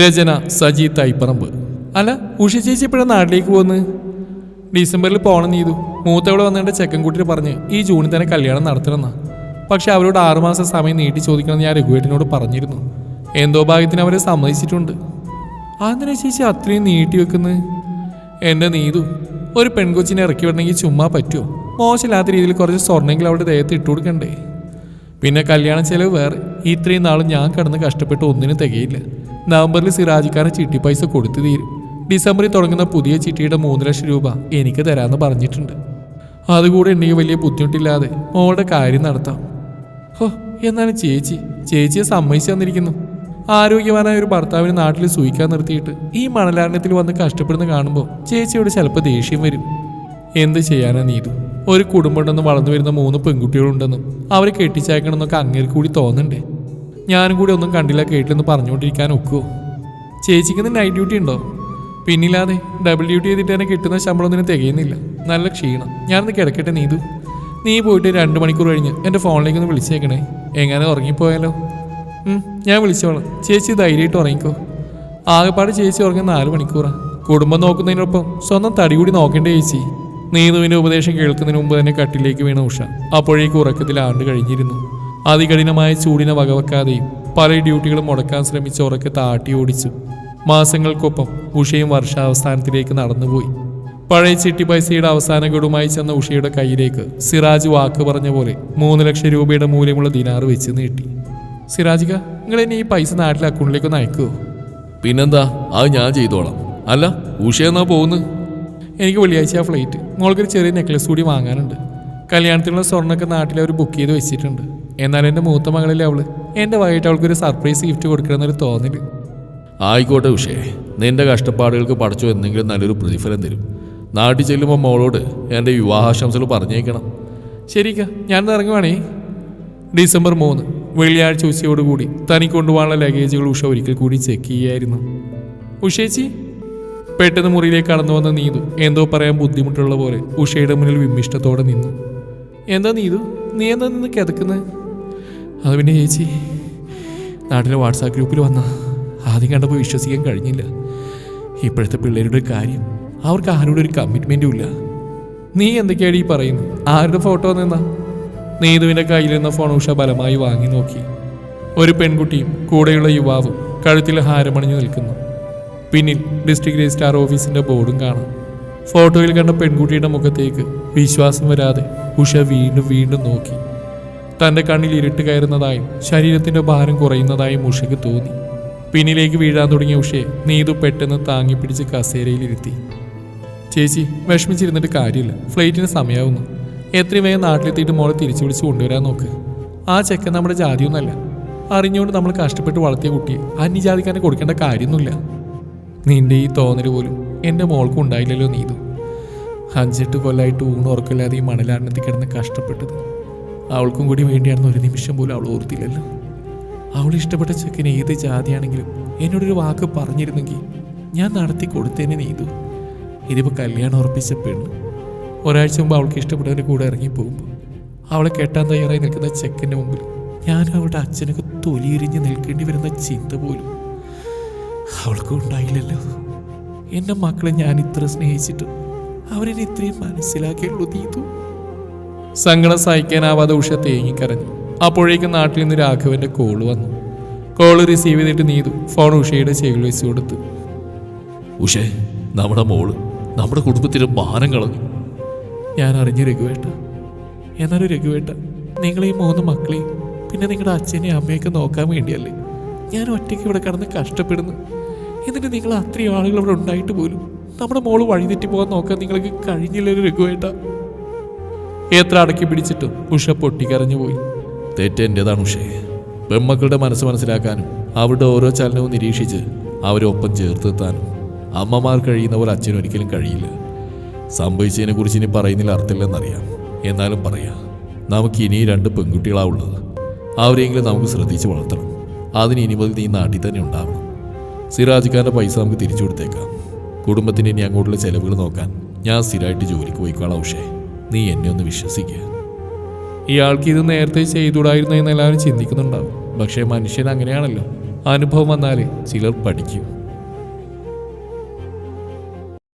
രചന സജി തൈപ്പറമ്പ്. അല്ല ഉഷ ചേച്ചി ഇപ്പോഴും നാട്ടിലേക്ക് പോകുന്നു ഡിസംബറിൽ പോകണം നീതു. മൂത്തവിടെ വന്നിട്ട് ചെക്കൻ കുട്ടിയിൽ പറഞ്ഞ് ഈ ജൂണിൽ തന്നെ കല്യാണം നടത്തണമെന്നാ. പക്ഷെ അവരോട് ആറുമാസം സമയം നീട്ടി ചോദിക്കണമെന്ന് ഞാൻ രഘുവേട്ടനോട് പറഞ്ഞിരുന്നു. എന്തോ ഭാഗ്യത്തിന് അവരെ സമ്മതിച്ചിട്ടുണ്ട്. അതിനെ ചേച്ചി അത്രയും നീട്ടി വെക്കുന്നത് എന്റെ നീതു ഒരു പെൺകൊച്ചിനെ ഇറക്കി വിടണമെങ്കിൽ ചുമ്മാ പറ്റുമോ മോശമില്ലാത്ത രീതിയിൽ കുറച്ച് സ്വർണമെങ്കിൽ അവിടെ ദേഹത്ത് ഇട്ടുകൊടുക്കണ്ടേ പിന്നെ കല്യാണ ചെലവ് വേറെ. ഇത്രയും നാളും ഞാൻ കടന്ന് കഷ്ടപ്പെട്ട് ഒന്നിനും തികയില്ല. നവംബറിൽ സിറാജിക്കാരൻ ചിട്ടി പൈസ കൊടുത്തു തീരും. ഡിസംബറിൽ തുടങ്ങുന്ന പുതിയ ചിട്ടിയുടെ മൂന്ന് ലക്ഷം രൂപ എനിക്ക് തരാമെന്ന് പറഞ്ഞിട്ടുണ്ട്. അതുകൂടെ ഉണ്ടെങ്കിൽ വലിയ ബുദ്ധിമുട്ടില്ലാതെ മോളുടെ കാര്യം നടത്താം. ഹോ എന്നാലും ചേച്ചി ചേച്ചിയെ സമ്മതിച്ചു തന്നിരിക്കുന്നു. ആരോഗ്യവാനായ ഒരു ഭർത്താവിനെ നാട്ടിൽ സൂയിക്കാൻ നിർത്തിയിട്ട് ഈ മണലാരണത്തിൽ വന്ന് കഷ്ടപ്പെടുന്ന കാണുമ്പോൾ ചേച്ചിയോട് ചിലപ്പോൾ ദേഷ്യം വരും. എന്ത് ചെയ്യാനാ നീതു? ഒരു കുടുംബമുണ്ടെന്ന് വളർന്നു വരുന്ന മൂന്ന് പെൺകുട്ടികളുണ്ടെന്നും അവരെ കെട്ടിച്ചയക്കണമെന്നൊക്കെ അങ്ങേർ കൂടി തോന്നണ്ടേ ഞാനും കൂടി ഒന്നും കണ്ടില്ല കേട്ടില്ലെന്ന് പറഞ്ഞുകൊണ്ടിരിക്കാൻ ഒക്കുവോ ചേച്ചിക്ക് നൈറ്റ് ഡ്യൂട്ടി ഉണ്ടോ? പിന്നില്ലാതെ ഡബിൾ ഡ്യൂട്ടി ചെയ്തിട്ട് തന്നെ കിട്ടുന്ന ശമ്പളം ഒന്നിനും തികയുന്നില്ല. നല്ല ക്ഷീണം. ഞാനൊന്ന് കിടക്കട്ടെ നീതു. നീ പോയിട്ട് രണ്ട് മണിക്കൂർ കഴിഞ്ഞ് എന്റെ ഫോണിലേക്ക് ഒന്ന് വിളിച്ചേക്കണേ. എങ്ങനെ ഉറങ്ങിപ്പോയാലോ? ഞാൻ വിളിച്ചോളാം. ചേച്ചി ധൈര്യമായിട്ട് ഉറങ്ങിക്കോ. ആകെപ്പാട് ചേച്ചി ഉറങ്ങിയ നാല് മണിക്കൂറാണ് കുടുംബം നോക്കുന്നതിനൊപ്പം സ്വന്തം തടി കൂടി നോക്കേണ്ടേ ചേച്ചി? നീതുവിന്റെ ഉപദേശം കേൾക്കുന്നതിന് മുമ്പ് തന്നെ കട്ടിലേക്ക് വീണ ഉഷ അപ്പോഴേക്ക് ഉറക്കത്തിൽ ആണ്ട് കഴിഞ്ഞിരുന്നു. അതികഠിനമായ ചൂടിനെ വകവെക്കാതെയും പല ഡ്യൂട്ടികളും മുടക്കാൻ ശ്രമിച്ച ഉറക്കെ താട്ടി ഓടിച്ചു. മാസങ്ങൾക്കൊപ്പം ഉഷയും വർഷാവസാനത്തിലേക്ക് നടന്നുപോയി. പഴയ ചിട്ടി പൈസയുടെ അവസാന ഗഡുമായി ചെന്ന ഉഷയുടെ കയ്യിലേക്ക് സിറാജ് വാക്ക് പറഞ്ഞ പോലെ മൂന്ന് ലക്ഷം രൂപയുടെ മൂല്യമുള്ള ദിനാറ് വെച്ച് നീട്ടി. സിറാജിക നിങ്ങൾ എന്നെ ഈ പൈസ നാട്ടിലെ അക്കൗണ്ടിലേക്ക് ഒന്ന് അയക്കുമോ പിന്നെന്താ? അത് ഞാൻ ചെയ്തോളാം. അല്ല ഉഷ എന്നാ പോകുന്നു എനിക്ക് വെള്ളിയാഴ്ച ആ ഫ്ലൈറ്റ്. മോൾക്കൊരു ചെറിയ നെക്ലസ് കൂടി വാങ്ങാനുണ്ട്. കല്യാണത്തിനുള്ള സ്വർണമൊക്കെ നാട്ടിൽ അവർ ബുക്ക് ചെയ്ത് വെച്ചിട്ടുണ്ട്. എന്നാൽ എന്റെ മൂത്ത മകളിലെ അവൾ? എന്റെ വൈകിട്ട് അവൾക്കൊരു സർപ്രൈസ് ഗിഫ്റ്റ് കൊടുക്കണമെന്നൊരു തോന്നിൽ. ആയിക്കോട്ടെ ഉഷേ നിന്റെ കഷ്ടപ്പാടുകൾക്ക് പഠിച്ചോ എന്തെങ്കിലും നല്ലൊരു പ്രതിഫലം തരും. നാട്ടിൽ ചെല്ലുമ്പോൾ മോളോട് എന്റെ വിവാഹാശംസകൾ പറഞ്ഞേക്കണം. ശരിക്ക ഞാൻ ഇറങ്ങുവാണേ. ഡിസംബർ മൂന്ന് വെള്ളിയാഴ്ച ഉച്ചയോടുകൂടി തനിക്ക് കൊണ്ടുപോകാനുള്ള ലഗേജുകൾ ഉഷ ഒരിക്കൽ കൂടി ചെക്ക് ചെയ്യായിരുന്നു. ഉഷേച്ചി പെട്ടെന്ന് മുറിയിലേക്ക് കടന്നു വന്ന നീതു എന്തോ പറയാൻ ബുദ്ധിമുട്ടുള്ള പോലെ ഉഷയുടെ മുന്നിൽ വിമ്മിഷ്ടത്തോടെ നിന്നു. എന്താ നീതു നീ എന്താ നിന്ന് കിതക്കുന്നത് അത് പിന്നെ ചേച്ചി നാട്ടിലെ വാട്സാപ്പ് ഗ്രൂപ്പിൽ വന്ന ആദ്യം കണ്ടപ്പോൾ വിശ്വസിക്കാൻ കഴിഞ്ഞില്ല. ഇപ്പോഴത്തെ പിള്ളേരുടെ കാര്യം അവർക്ക് ആരോടും ഒരു കമ്മിറ്റ്മെന്റും ഇല്ല. നീ എന്തൊക്കെയാണ് ഈ പറയുന്നത്? ആരുടെ ഫോട്ടോ നിന്നാ കയ്യിൽ കയ്യിലിരുന്ന ഫോൺ ഉഷ ബലമായി വാങ്ങി നോക്കി. ഒരു പെൺകുട്ടിയും കൂടെയുള്ള യുവാവും കഴുത്തിൽ ഹാരമണിഞ്ഞു നിൽക്കുന്നു. പിന്നിൽ ഡിസ്ട്രിക്ട് രജിസ്ട്രാർ ഓഫീസിന്റെ ബോർഡും കാണാം. ഫോട്ടോയിൽ കണ്ട പെൺകുട്ടിയുടെ മുഖത്തേക്ക് വിശ്വാസം വരാതെ ഉഷ വീണ്ടും വീണ്ടും നോക്കി. തന്റെ കണ്ണിൽ ഇരുട്ട് കയറുന്നതായും ശരീരത്തിന്റെ ഭാരം കുറയുന്നതായും ഉഷയ്ക്ക് തോന്നി. പിന്നിലേക്ക് വീഴാൻ തുടങ്ങിയ ഉഷയെ നീതു പെട്ടെന്ന് താങ്ങി പിടിച്ച് കസേരയിലിരുത്തി. ചേച്ചി വിഷമിച്ചിരുന്നിട്ട് കാര്യമില്ല. ഫ്ലൈറ്റിന് സമയമാവുന്നു എത്രയും വേഗം നാട്ടിലെത്തിയിട്ട് മോളെ തിരിച്ചു വിളിച്ച് കൊണ്ടുവരാൻ നോക്ക്. ആ ചെക്കൻ നമ്മുടെ ജാതിയൊന്നുമല്ല അറിഞ്ഞുകൊണ്ട് നമ്മൾ കഷ്ടപ്പെട്ട് വളർത്തിയ കുട്ടിയെ അന്യജാതിക്കാരെ കൊടുക്കേണ്ട കാര്യമൊന്നുമില്ല. നിന്റെ ഈ തോന്നൽ പോലും എന്റെ മോൾക്കും ഉണ്ടായില്ലല്ലോ നീതു. അഞ്ചെട്ട് കൊല്ലമായിട്ട് ഊണ് ഉറക്കില്ലാതെ ഈ മണലാരണത്തിൽ കിടന്ന് കഷ്ടപ്പെട്ടത്. അവൾക്കും കൂടി വേണ്ടിയാണെന്ന് ഒരു നിമിഷം പോലും അവൾ ഓർത്തില്ലല്ലോ. അവൾ ഇഷ്ടപ്പെട്ട ചെക്കൻ ഏത് ജാതിയാണെങ്കിലും എന്നോടൊരു വാക്ക് പറഞ്ഞിരുന്നെങ്കിൽ ഞാൻ നടത്തി കൊടുത്തേനെ നീതു ഇതിപ്പോൾ കല്യാണം ഉറപ്പിച്ച പെണ്ണ്. ഒരാഴ്ച മുമ്പ് അവൾക്ക് ഇഷ്ടപ്പെട്ടവന്റെ കൂടെ ഇറങ്ങി പോകുമ്പോൾ അവളെ കെട്ടാൻ തയ്യാറായി നിൽക്കുന്ന ചെക്കന്റെ മുമ്പിൽ ഞാനും അവളുടെ അച്ഛനൊക്കെ തൊലിയുരിഞ്ഞ് നിൽക്കേണ്ടി വരുന്ന ചിന്ത പോലും അവൾക്കും ഉണ്ടായില്ലല്ലോ. എന്റെ മക്കളെ ഞാൻ ഇത്ര സ്നേഹിച്ചിട്ടും അവരെന്നെ ഇത്രയും മനസ്സിലാക്കിയുള്ളൂ നീതു സങ്കടം സഹിക്കാനാവാതെ ഉഷ തേങ്ങിക്കരഞ്ഞു. അപ്പോഴേക്കും നാട്ടിൽ നിന്ന് രാഘവന്റെ കോൾ വന്നു. കോൾ റിസീവ് ചെയ്തിട്ട് നീതു ഫോൺ ഉഷയുടെ ചെവിയിൽ വെച്ച് കൊടുത്തു. ഉഷേ നമ്മുടെ മോൾ നമ്മുടെ കുടുംബത്തിന്റെ മാനം കളഞ്ഞു ഞാൻ അറിഞ്ഞു രഘുവേട്ട. എന്നാലും രഘുവേട്ട നിങ്ങളെ ഈ മൂന്ന് മക്കളെയും പിന്നെ നിങ്ങളുടെ അച്ഛനെയും അമ്മയൊക്കെ നോക്കാൻ വേണ്ടിയല്ലേ ഞാൻ ഒറ്റയ്ക്ക് ഇവിടെ കിടന്ന് കഷ്ടപ്പെടുന്നു. എന്നിട്ട് നിങ്ങൾ അത്രയും ആളുകൾ ഇവിടെ ഉണ്ടായിട്ട് പോലും നമ്മുടെ മോൾ വഴിതെറ്റി പോകാൻ നോക്കാൻ നിങ്ങൾക്ക് കഴിഞ്ഞില്ലല്ലോ രഘുവേട്ട. എത്ര അടക്കി പിടിച്ചിട്ടും ഉഷ പൊട്ടിക്കരഞ്ഞുപോയി. തെറ്റ് എന്റെതാണ് ഉഷേ. പെൺമക്കളുടെ മനസ്സ് മനസ്സിലാക്കാനും അവരുടെ ഓരോ ചലനവും നിരീക്ഷിച്ച് അവരൊപ്പം ചേർത്ത് എത്താനും അമ്മമാർ കഴിയുന്ന പോലെ അച്ഛനും ഒരിക്കലും കഴിയില്ല. സംഭവിച്ചതിനെ കുറിച്ച് ഇനി പറയുന്നതിൽ അർത്ഥമില്ലെന്നറിയാം. എന്നാലും പറയാം. നമുക്ക് ഇനി രണ്ട് പെൺകുട്ടികളാവുള്ളത് അവരെങ്കിലും നമുക്ക് ശ്രദ്ധിച്ച് വളർത്തണം. അതിന് ഇനി മുതൽ നീ നാട്ടിൽ തന്നെ ഉണ്ടാവണം. സിറാജിക്കാരന്റെ പൈസ നമുക്ക് തിരിച്ചു കൊടുത്തേക്കാം. കുടുംബത്തിന് ഇനി അങ്ങോട്ടുള്ള ചിലവുകൾ നോക്കാൻ ഞാൻ സ്ഥിരമായിട്ട് ജോലിക്ക് പോയിക്കോളാം ഉഷേ. നീ എന്നെ ഒന്ന് വിശ്വസിക്കുക ഇയാൾക്ക് ഇത് നേരത്തെ ചെയ്തുകൂടായിരുന്നു എന്ന് എല്ലാവരും ചിന്തിക്കുന്നുണ്ടാവും. പക്ഷേ മനുഷ്യൻ അങ്ങനെയാണല്ലോ. അനുഭവം വന്നാൽ ചിലർ പഠിക്കും.